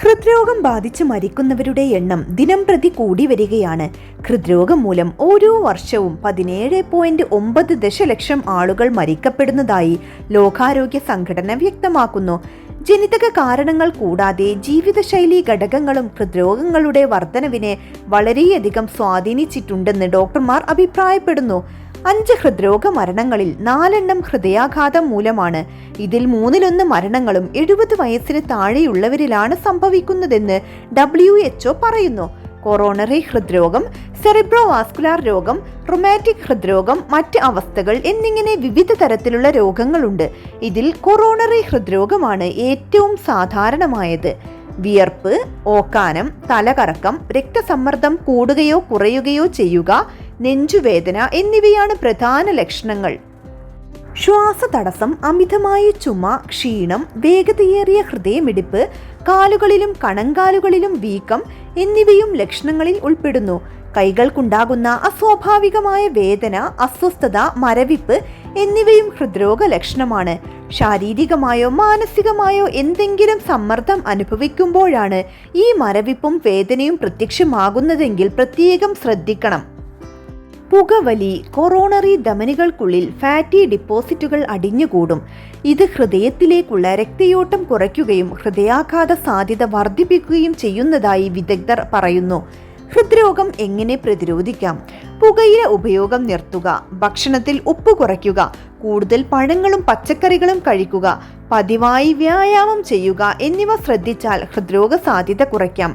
ഹൃദ്രോഗം ബാധിച്ച് മരിക്കുന്നവരുടെ എണ്ണം ദിനം പ്രതി കൂടി വരികയാണ്. ഹൃദ്രോഗം മൂലം ഓരോ വർഷവും പതിനേഴ് പോയിന്റ് ഒമ്പത് ദശലക്ഷം ആളുകൾ മരിക്കപ്പെടുന്നതായി ലോകാരോഗ്യ സംഘടന വ്യക്തമാക്കുന്നു. ജനിതക കാരണങ്ങൾ കൂടാതെ ജീവിതശൈലി ഘടകങ്ങളും ഹൃദ്രോഗങ്ങളുടെ വർധനവിനെ വളരെയധികം സ്വാധീനിച്ചിട്ടുണ്ടെന്ന് ഡോക്ടർമാർ അഭിപ്രായപ്പെടുന്നു. അഞ്ച് ഹൃദ്രോഗ മരണങ്ങളിൽ നാലെണ്ണം ഹൃദയാഘാതം മൂലമാണ്. ഇതിൽ മൂന്നിലൊന്ന് മരണങ്ങളും എഴുപത് വയസ്സിന് താഴെയുള്ളവരിലാണ് സംഭവിക്കുന്നതെന്ന് ഡബ്ല്യു എച്ച്ഒ പറയുന്നു. കൊറോണറി ഹൃദ്രോഗം സെറിബ്രോവാസ്കുലാർ രോഗം റൊമാറ്റിക് ഹൃദ്രോഗം മറ്റ് അവസ്ഥകൾ എന്നിങ്ങനെ വിവിധ തരത്തിലുള്ള രോഗങ്ങളുണ്ട്. ഇതിൽ കൊറോണറി ഹൃദ്രോഗമാണ് ഏറ്റവും സാധാരണമായത്. വിയർപ്പ് ഓക്കാനം തലകറക്കം രക്തസമ്മർദ്ദം കൂടുകയോ കുറയുകയോ ചെയ്യുക നെഞ്ചുവേദന എന്നിവയാണ് പ്രധാന ലക്ഷണങ്ങൾ. ശ്വാസതടസ്സം അമിതമായ ചുമ ക്ഷീണം വേഗതയേറിയ ഹൃദയമിടിപ്പ് കാലുകളിലും കണങ്കാലുകളിലും വീക്കം എന്നിവയും ലക്ഷണങ്ങളിൽ ഉൾപ്പെടുന്നു. കൈകൾക്കുണ്ടാകുന്ന അസ്വാഭാവികമായ വേദന അസ്വസ്ഥത മരവിപ്പ് എന്നിവയും ഹൃദ്രോഗ ലക്ഷണമാണ്. ശാരീരികമായോ മാനസികമായോ എന്തെങ്കിലും സമ്മർദ്ദം അനുഭവിക്കുമ്പോഴാണ് ഈ മരവിപ്പും വേദനയും പ്രത്യക്ഷമാകുന്നതെങ്കിൽ പ്രത്യേകം ശ്രദ്ധിക്കണം. പുകവലി കൊറോണറി ധമനികൾക്കുള്ളിൽ ഫാറ്റി ഡിപ്പോസിറ്റുകൾ അടിഞ്ഞുകൂടും. ഇത് ഹൃദയത്തിലേക്കുള്ള രക്തയോട്ടം കുറയ്ക്കുകയും ഹൃദയാഘാത സാധ്യത വർദ്ധിപ്പിക്കുകയും ചെയ്യുന്നതായി വിദഗ്ധർ പറയുന്നു. ഹൃദ്രോഗം എങ്ങനെ പ്രതിരോധിക്കാം? പുകയില ഉപയോഗം നിർത്തുക ഭക്ഷണത്തിൽ ഉപ്പ് കുറയ്ക്കുക കൂടുതൽ പഴങ്ങളും പച്ചക്കറികളും കഴിക്കുക പതിവായി വ്യായാമം ചെയ്യുക എന്നിവ ശ്രദ്ധിച്ചാൽ ഹൃദ്രോഗ സാധ്യത കുറയ്ക്കാം.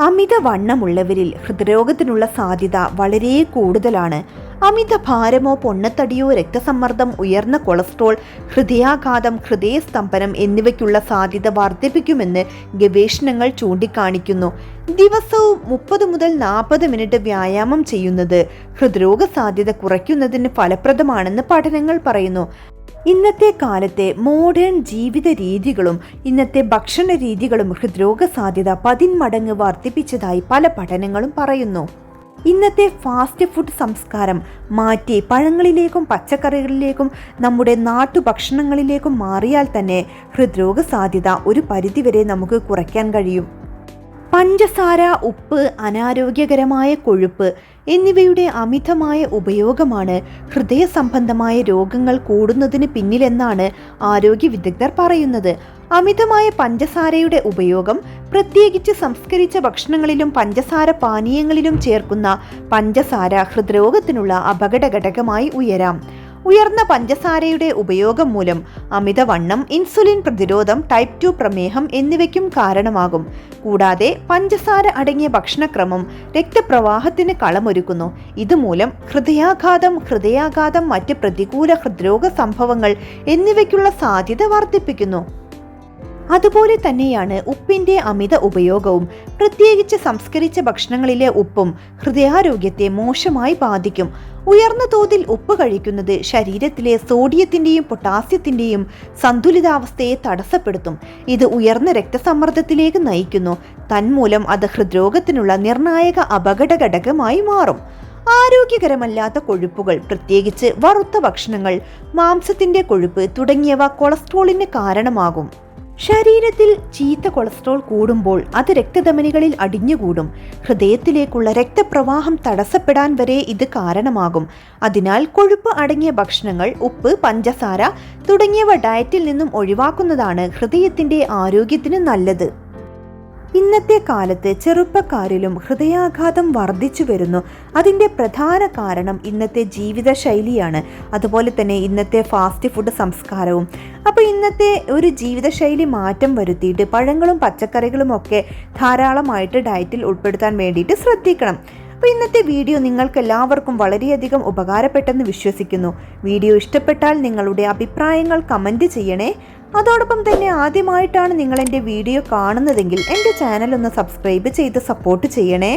അമിത വണ്ണമുള്ളവരിൽ ഹൃദ്രോഗത്തിനുള്ള സാധ്യത വളരെ കൂടുതലാണ്. അമിത ഭാരമോ പൊണ്ണത്തടിയോ രക്തസമ്മർദ്ദം ഉയർന്ന കൊളസ്ട്രോൾ ഹൃദയാഘാതം ഹൃദയസ്തംഭനം എന്നിവയ്ക്കുള്ള സാധ്യത വർദ്ധിപ്പിക്കുമെന്ന് ഗവേഷണങ്ങൾ ചൂണ്ടിക്കാണിക്കുന്നു. ദിവസവും മുപ്പത് മുതൽ നാൽപ്പത് മിനിറ്റ് വ്യായാമം ചെയ്യുന്നത് ഹൃദ്രോഗ സാധ്യത കുറയ്ക്കുന്നതിന് ഫലപ്രദമാണെന്ന് പഠനങ്ങൾ പറയുന്നു. ഇന്നത്തെ കാലത്തെ മോഡേൺ ജീവിത രീതികളും ഇന്നത്തെ ഭക്ഷണ രീതികളും ഹൃദ്രോഗ സാധ്യത പതിന്മടങ്ങ് വർദ്ധിപ്പിച്ചതായി പല പഠനങ്ങളും പറയുന്നു. ഇന്നത്തെ ഫാസ്റ്റ് ഫുഡ് സംസ്കാരം മാറ്റി പഴങ്ങളിലേക്കും പച്ചക്കറികളിലേക്കും നമ്മുടെ നാട്ടുഭക്ഷണങ്ങളിലേക്കും മാറിയാൽ തന്നെ ഹൃദ്രോഗ സാധ്യത ഒരു പരിധിവരെ നമുക്ക് കുറയ്ക്കാൻ കഴിയും. പഞ്ചസാര ഉപ്പ് അനാരോഗ്യകരമായ കൊഴുപ്പ് എന്നിവയുടെ അമിതമായ ഉപയോഗമാണ് ഹൃദയ സംബന്ധമായ രോഗങ്ങൾ കൂടുന്നതിന് പിന്നിലെന്നാണ് ആരോഗ്യ വിദഗ്ധർ പറയുന്നത്. അമിതമായ പഞ്ചസാരയുടെ ഉപയോഗം പ്രത്യേകിച്ച് സംസ്കരിച്ച ഭക്ഷണങ്ങളിലും പഞ്ചസാര പാനീയങ്ങളിലും ചേർക്കുന്ന പഞ്ചസാര ഹൃദ്രോഗത്തിനുള്ള അപകട ഘടകമായി ഉയരാം. ഉയർന്ന പഞ്ചസാരയുടെ ഉപയോഗം മൂലം അമിതവണ്ണം ഇൻസുലിൻ പ്രതിരോധം ടൈപ്പ് ടു പ്രമേഹം എന്നിവയ്ക്കും കാരണമാകും. കൂടാതെ പഞ്ചസാര അടങ്ങിയ ഭക്ഷണക്രമം രക്തപ്രവാഹത്തിന് കളമൊരുക്കുന്നു. ഇതുമൂലം ഹൃദയാഘാതം ഹൃദയാഘാതം മറ്റ് പ്രതികൂല ഹൃദ്രോഗ സംഭവങ്ങൾ എന്നിവയ്ക്കുള്ള സാധ്യത വർദ്ധിപ്പിക്കുന്നു. അതുപോലെ തന്നെയാണ് ഉപ്പിന്റെ അമിത ഉപയോഗവും പ്രത്യേകിച്ച് സംസ്കരിച്ച ഭക്ഷണങ്ങളിലെ ഉപ്പും ഹൃദയാരോഗ്യത്തെ മോശമായി ബാധിക്കും. ഉയർന്ന തോതിൽ ഉപ്പ് കഴിക്കുന്നത് ശരീരത്തിലെ സോഡിയത്തിന്റെയും പൊട്ടാസ്യത്തിന്റെയും സന്തുലിതാവസ്ഥയെ തടസ്സപ്പെടുത്തും. ഇത് ഉയർന്ന രക്തസമ്മർദ്ദത്തിലേക്ക് നയിക്കുന്നു. തന്മൂലം അത് ഹൃദ്രോഗത്തിനുള്ള നിർണായക അപകട ഘടകമായി മാറും. ആരോഗ്യകരമല്ലാത്ത കൊഴുപ്പുകൾ പ്രത്യേകിച്ച് വറുത്ത ഭക്ഷണങ്ങൾ മാംസത്തിന്റെ കൊഴുപ്പ് തുടങ്ങിയവ കൊളസ്ട്രോളിന് കാരണമാകും. ശരീരത്തിൽ ചീത്ത കൊളസ്ട്രോൾ കൂടുമ്പോൾ അത് രക്തധമനികളിൽ അടിഞ്ഞുകൂടും. ഹൃദയത്തിലേക്കുള്ള രക്തപ്രവാഹം തടസ്സപ്പെടാൻ വരെ ഇത് കാരണമാകും. അതിനാൽ കൊഴുപ്പ് അടങ്ങിയ ഭക്ഷണങ്ങൾ ഉപ്പ് പഞ്ചസാര തുടങ്ങിയവ ഡയറ്റിൽ നിന്നും ഒഴിവാക്കുന്നതാണ് ഹൃദയത്തിന്റെ ആരോഗ്യത്തിന് നല്ലത്. ഇന്നത്തെ കാലത്ത് ചെറുപ്പക്കാരിലും ഹൃദയാഘാതം വർദ്ധിച്ചു വരുന്നു. അതിന്റെ പ്രധാന കാരണം ഇന്നത്തെ ജീവിത ശൈലിയാണ് അതുപോലെ തന്നെ ഇന്നത്തെ ഫാസ്റ്റ് ഫുഡ് സംസ്കാരവും. അപ്പോൾ ഇന്നത്തെ ഒരു ജീവിതശൈലി മാറ്റം വരുത്തിയിട്ട് പഴങ്ങളും പച്ചക്കറികളും ഒക്കെ ധാരാളമായിട്ട് ഡയറ്റിൽ ഉൾപ്പെടുത്താൻ വേണ്ടിയിട്ട് ശ്രദ്ധിക്കണം. അപ്പോൾ ഇന്നത്തെ വീഡിയോ നിങ്ങൾക്ക് എല്ലാവർക്കും വളരെയധികം ഉപകാരപ്പെട്ടെന്ന് വിശ്വസിക്കുന്നു. വീഡിയോ ഇഷ്ടപ്പെട്ടാൽ നിങ്ങളുടെ അഭിപ്രായങ്ങൾ കമന്റ് ചെയ്യണേ. അതോടൊപ്പം തന്നെ ആദ്യമായിട്ടാണ് നിങ്ങൾ എന്റെ വീഡിയോ കാണുന്നതെങ്കിൽ എന്റെ ചാനൽ ഒന്ന് സബ്സ്ക്രൈബ് ചെയ്ത് സപ്പോർട്ട് ചെയ്യണേ.